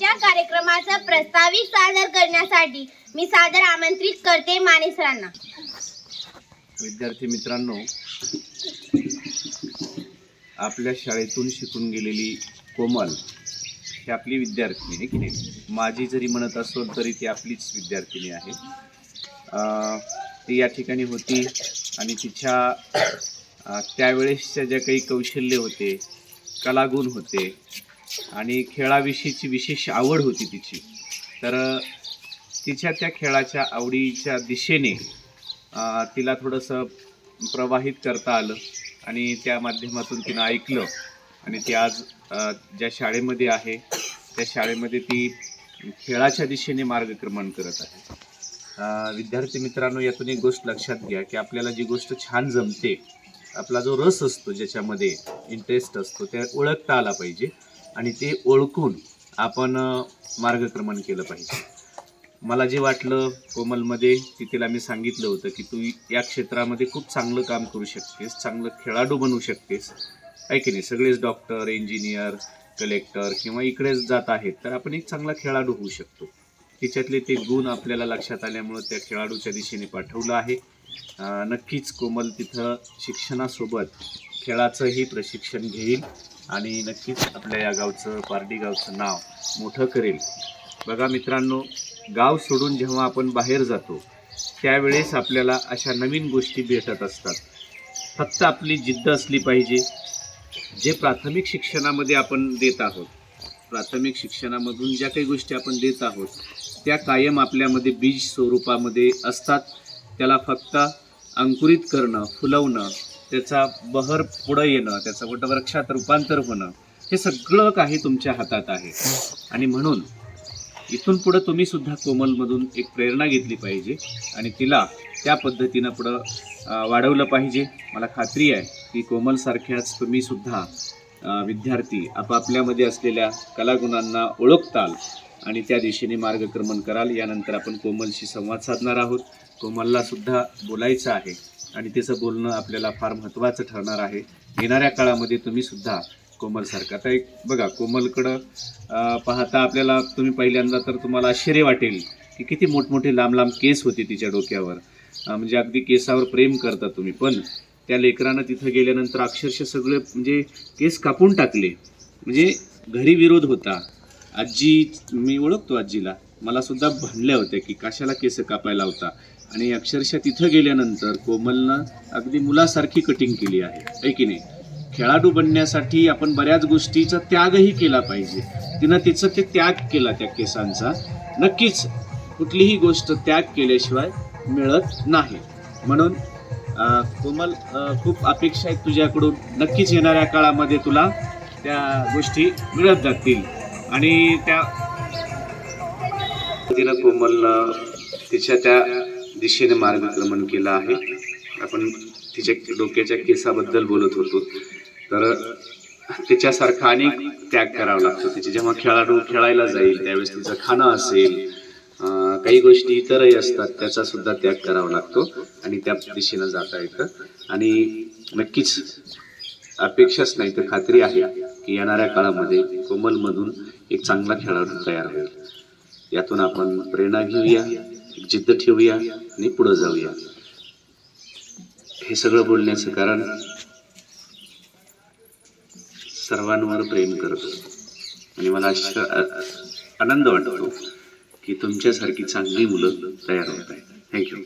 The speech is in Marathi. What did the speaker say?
या कार्यक्रमाचा प्रस्तावित सादर करण्यासाठी मी सादर आमंत्रित करते माने सरांना. विद्यार्थी मित्रांनो आपल्या शाळेतून शिकून गेलेली कोमल ही आपली विद्यार्थिनी आहे की नाही? माझी जरी म्हणत असो तरी ती आपलीच विद्यार्थिनी आहे. अं, ती या ठिकाणी होती आणि तिच्या अं, त्यावेळेसच्या ज्या काही कौशल्य होते कलागुण होते आणि खेळाविषयीची विशेष आवड होती तिची. तर तिच्या त्या खेळाच्या आवडीच्या दिशेने तिला थोडंसं प्रवाहित करता आलं आणि त्या माध्यमातून तिनं ऐकलं आणि ती आज ज्या शाळेमध्ये आहे त्या शाळेमध्ये ती खेळाच्या दिशेने मार्गक्रमण करत आहे. विद्यार्थी मित्रांनो यातून एक गोष्ट लक्षात घ्या की आपल्याला जी गोष्ट छान जमते आपला जो रस असतो ज्याच्यामध्ये इंटरेस्ट असतो त्या ओळखता आला पाहिजे. आणि ते ओळखून आपण मार्गक्रमण केलं पाहिजे. मला जे वाटलं कोमलमध्ये की तिला मी सांगितलं होतं की तू या क्षेत्रामध्ये खूप चांगलं काम करू शकतेस चांगलं खेळाडू बनू शकतेस. आहे की नाही? सगळेच डॉक्टर इंजिनियर कलेक्टर किंवा इकडेच जात आहेत तर आपण एक चांगला खेळाडू होऊ शकतो. तिच्यातले ते गुण आपल्याला लक्षात आल्यामुळं त्या खेळाडूच्या दिशेने पाठवलं आहे. नक्कीच कोमल तिथं शिक्षणासोबत खेळाचंही प्रशिक्षण घेईल. आणि नक्कीच आपल्या या गावचं पारडी गावचं नाव मोठं करेल. बघा मित्रांनो गाव सोडून जेव्हा आपण बाहेर जातो त्यावेळेस आपल्याला अशा नवीन गोष्टी भेटत असतात. फक्त आपली जिद्द असली पाहिजे जे प्राथमिक शिक्षणामध्ये आपण देत आहोत. प्राथमिक शिक्षणामधून ज्या काही गोष्टी आपण देत आहोत त्या कायम आपल्यामध्ये बीज स्वरूपामध्ये असतात. त्याला फक्त अंकुरित करणं फुलवणं त्याचा बहर पुढं येणं त्याचं वटवृक्षात रूपांतर होणं हे सगळं काही तुमच्या हातात आहे. आणि म्हणून इथून पुढं तुम्ही सुद्धा कोमलमधून एक प्रेरणा घेतली पाहिजे आणि तिला त्या पद्धतीनं पुढं वाढवलं पाहिजे. मला खात्री आहे की कोमलसारख्याच तुम्ही सुद्धा विद्यार्थी आपापल्यामध्ये असलेल्या कलागुणांना ओळखताल आणि त्या दिशेने मार्गक्रमण कराल. यानंतर आपण कोमलशी संवाद साधणार आहोत. कोमलला सुद्धा बोलायचं आहे. आणि तिचं बोलणं आपल्याला फार महत्त्वाचं ठरणार आहे. येणाऱ्या काळामध्ये तुम्ही सुद्धा कोमलसारखं आता एक बघा कोमलकडं पाहता आपल्याला तुम्ही पहिल्यांदा तर तुम्हाला आश्चर्य वाटेल की किती मोठमोठे लांब लांब केस होते तिच्या डोक्यावर. म्हणजे अगदी केसावर प्रेम करता तुम्ही. पण त्या लेकरानं तिथं गेल्यानंतर अक्षरशः सगळे म्हणजे केस कापून टाकले. म्हणजे घरी विरोध होता. आजी मी ओळखतो आजीला. मला सुद्धा भांडल्या होत्या की कशाला केस कापायला होता आणि अक्षरशः तिथं गेल्यानंतर कोमलनं अगदी मुलासारखी कटिंग केली आहे. की नाही? खेळाडू बनण्यासाठी आपण बऱ्याच गोष्टीचा त्यागही केला पाहिजे. तिनं तिचं ते त्याग केला त्या केसांचा. नक्कीच कुठलीही गोष्ट त्याग केल्याशिवाय मिळत नाही. म्हणून कोमल खूप अपेक्षा आहेत तुझ्याकडून. नक्कीच येणाऱ्या काळामध्ये तुला त्या गोष्टी मिळत जातील. आणि त्या तिनं कोमलनं तिच्या त्या दिशेने मार्गक्रमण केलं आहे. आपण तिच्या डोक्याच्या केसाबद्दल बोलत होतो. तर तिच्यासारखा अनेक त्याग करावा लागतो. तिचे जेव्हा खेळाडू खेळायला जाईल त्यावेळेस तिचं खाणं असेल काही गोष्टी इतरही असतात त्याचा सुद्धा त्याग करावा लागतो आणि त्या दिशेनं जाता येतं. आणि नक्कीच अपेक्षाच नाही तर खात्री आहे की येणाऱ्या काळामध्ये कोमलमधून एक चांगला खेळाडू तयार होईल. यातून आपण प्रेरणा घेऊया. जिद्द ठेवूया आणि पुढं जाऊया. हे सगळं बोलण्याचं कारण सर्वांवर प्रेम करतो. आणि मला आनंद वाटतो की तुमच्यासारखी चांगली मुलं तयार होत आहेत. थँक्यू